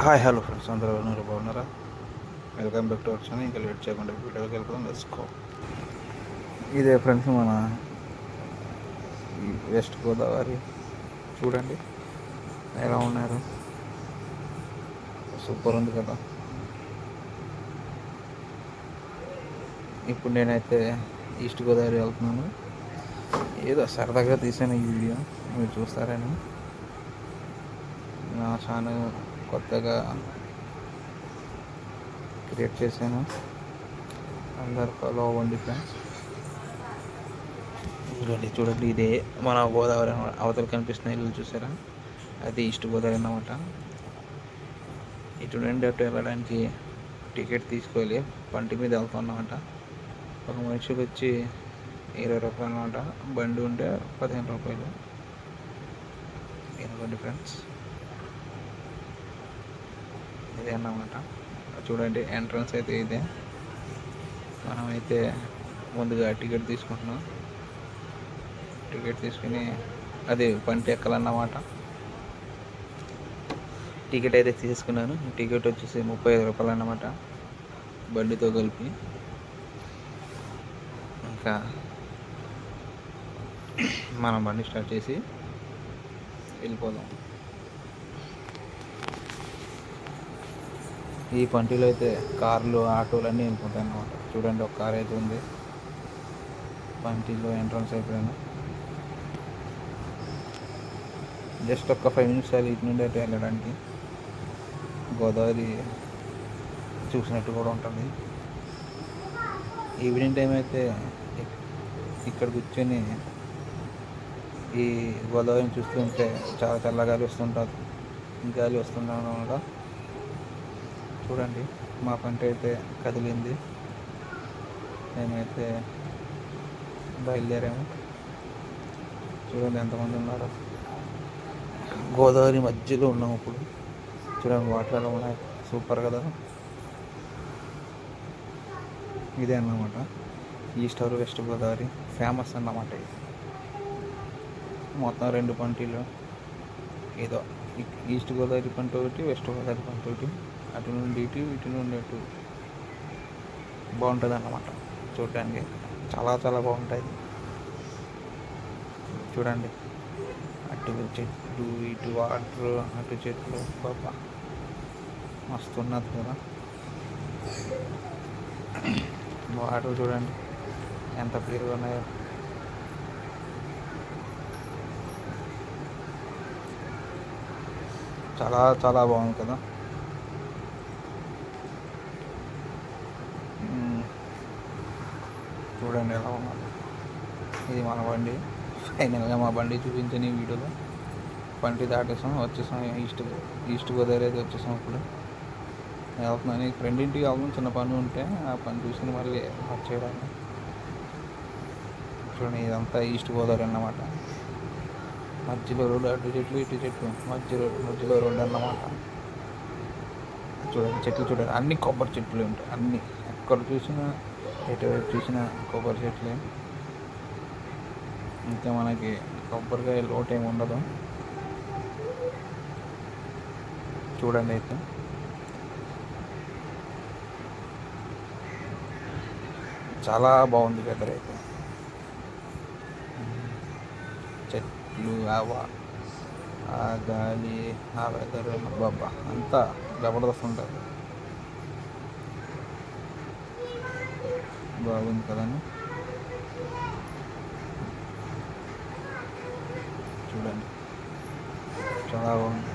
Hi hello friends. అందరూ ఉన్నారు బాగున్నారా? Welcome back to our channel. ఇంకా లేట్ చేయకుండా వీడియోకి వెళ్ళిపోదాం. తెలుసుకో ఇదే ఫ్రెండ్స్ మన ఈ వెస్ట్ గోదావరి. చూడండి. ఎలా ఉన్నారు? సూపర్ ఉంది కదా. ఇప్పుడు నేనైతే ఈస్ట్ గోదావరి వెళ్తున్నాను. ఏదో సరదాగా తీసాను ఈ వీడియో. మీరు చూస్తారని నా ఛానల్ కొత్తగా క్రియేట్ చేశాను. అందరు ఫాలో అవ్వండి ఫ్రెండ్స్ చూడండి చూడండి ఇదే మన గోదావరి అవతలు కనిపిస్తున్నాయి కనిపిస్తున్న ఇల్లు చూసారా? అది ఈస్ట్ గోదావరి అన్నమాట. ఇటు నుండి అటు వెళ్ళడానికి టికెట్ తీసుకోవాలి. పంటి మీద వెళ్తామన్నమాట ఒక మనిషికి వచ్చి ఇరవై రూపాయలు అన్నమాట. బండి ఉంటే పదిహేను రూపాయలు. ఇదిగోండి ఫ్రెండ్స్ ఇదే అన్నమాట చూడండి ఎంట్రన్స్ అయితే ఇదే. మనమైతే ముందుగా టికెట్ తీసుకుంటున్నాం. టికెట్ తీసుకుని అది పంట ఎక్కాలన్నమాట. టికెట్ అయితే తీసుకున్నాను. టికెట్ వచ్చేసి ముప్పై ఐదు రూపాయలు అన్నమాట బండితో కలిపి. ఇంకా మనం బండి స్టార్ట్ చేసి వెళ్ళిపోదాం. ఈ పంటిలో అయితే కార్లు ఆటోలు అన్నీ వెళ్ళిపోతాయి అన్నమాట. చూడండి ఒక కార్ అయితే ఉంది. పంటిలో ఎంట్రన్స్ అయిపోయాను. జస్ట్ ఒక ఫైవ్ మినిట్స్ అది ఇటు నుండి అయితే వెళ్ళడానికి. గోదావరి చూసినట్టు కూడా ఉంటుంది. ఈవినింగ్ టైం అయితే ఇక్కడ కూర్చొని ఈ గోదావరిని చూస్తుంటే చాలా చల్లగాలి వస్తుంటుంది. గాలి వస్తుండడం కూడా చూడండి మా పంట అయితే కదిలింది. మేమైతే బయలుదేరాము. చూడండి ఎంతమంది ఉన్నారు. గోదావరి మధ్యలో ఉన్నాం ఇప్పుడు. చూడండి వాటర్ ఎలా ఉన్నాయి. సూపర్ కదా. ఇదే అన్నమాట. East or west Godavari famous అన్నమాట ఇది. మొత్తం రెండు పంటీలు. ఏదో ఈస్ట్ గోదావరి పంట ఒకటి వెస్ట్ గోదావరి పంట ఒకటి. అటు నుండి ఇటు ఇటు నుండి అటు. బాగుంటుంది అన్నమాట చూడడానికి చాలా చాలా బాగుంటుంది చూడండి. అటు చెట్లు ఇటు వాటర్ అటు చెట్లు. బాబా మస్తు ఉన్నది కదా. వాటర్ చూడండి. ఎంత క్లియర్గా ఉన్నాయో. చాలా చాలా బాగుంది కదా. చూడండి ఎలా ఉన్నది ఇది మన బండి. ఫైనల్గా మా బండి చూపించని వీడియోలో. బండి దాటేసాం వచ్చేసాం ఈస్ట్ ఈస్ట్ గోదావరి అయితే వచ్చేసాం ఇప్పుడు. వెళ్తున్నాను. రెండింటికి వెళ్తున్నాం చిన్న పని ఉంటే ఆ పని చూసుకుని మళ్ళీ వచ్చేయడానికి చూడండి ఇదంతా ఈస్ట్ గోదావరి అన్నమాట. మధ్యలో రోడ్డు అటు చెట్లు ఇటు చెట్లు. మధ్యలో మధ్యలో రోడ్డు అన్నమాట. చూడండి చెట్లు చూడండి. అన్ని కొబ్బరి చెట్లు ఉంటాయి. అన్ని ఎక్కడ చూసినా ఎటువైపు చూసినా కొబ్బరి చెట్లే. ఇంకా మనకి కొబ్బరికాయ లోటు ఏమి ఉండదు. చూడండి అయితే. చాలా బాగుంది వెదర్ అయితే. చెట్లు ఆ ఆ గాలి ఆ వెదర్ బాబా అంతా జబర్దస్త్ ఉంటుంది. బాగుంది కదండి చూడండి. చాలా బాగుంది.